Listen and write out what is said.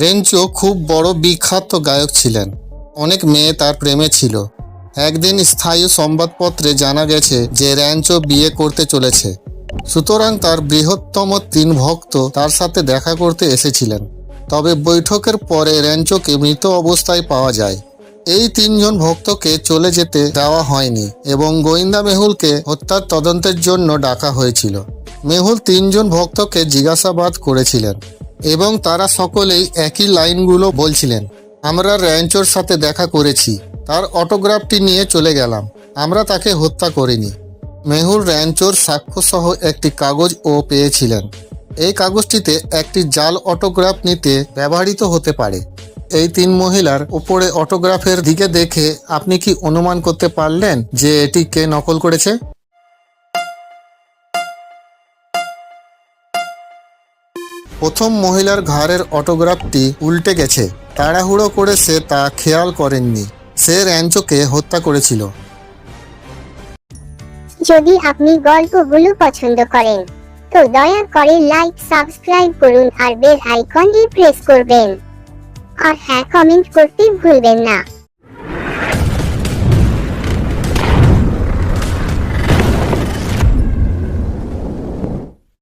রেঞ্চো খুব বড় বিখ্যাত গায়ক ছিলেন। অনেক মেয়ে তার প্রেমে ছিল। একদিন স্থায়ী সংবাদপত্রে জানা গেছে যে র্যাঞ্চো বিয়ে করতে চলেছে। সুতরাং তার বৃহত্তম তিন ভক্ত তার সাথে দেখা করতে এসেছিলেন। তবে বৈঠকের পরে র্যাঞ্চোকে মৃত অবস্থায় পাওয়া যায়। এই তিনজন ভক্তকে চলে যেতে দেওয়া হয়নি এবং গোয়েন্দা মেহুলকে হত্যার তদন্তের জন্য ডাকা হয়েছিল। মেহুল তিনজন ভক্তকে জিজ্ঞাসাবাদ করেছিলেন। এবং তারা সকলেই একই লাইনগুলো বলছিলেন, আমরা র্যাঞ্চোর সাথে দেখা করেছি, তার অটোগ্রাফটি নিয়ে চলে গেলাম, আমরা তাকে হত্যা করিনি। মেহুল র্যাঞ্চোর সাক্ষ্যসহ একটি কাগজ ও পেয়েছিলেন। এই কাগজটিতে একটি জাল অটোগ্রাফ নিতে ব্যবহৃত হতে পারে। এই তিন মহিলার উপরে অটোগ্রাফের দিকে দেখে আপনি কি অনুমান করতে পারলেন যে এটি কে নকল করেছে? প্রথম মহিলার ঘাড়ের অটোগ্রাফটি উল্টে গেছে। তাড়াহুড়ো করে সে তা খেয়াল করেননি। সে র্যাঞ্চোকে হত্যা করেছিল। যদি আপনি গল্পগুলো পছন্দ করেন, তো দয়া করে লাইক সাবস্ক্রাইব করুন আর বেল আইকনটি প্রেস করবেন। আর হ্যাঁ কমেন্ট করতে ভুলবেন না।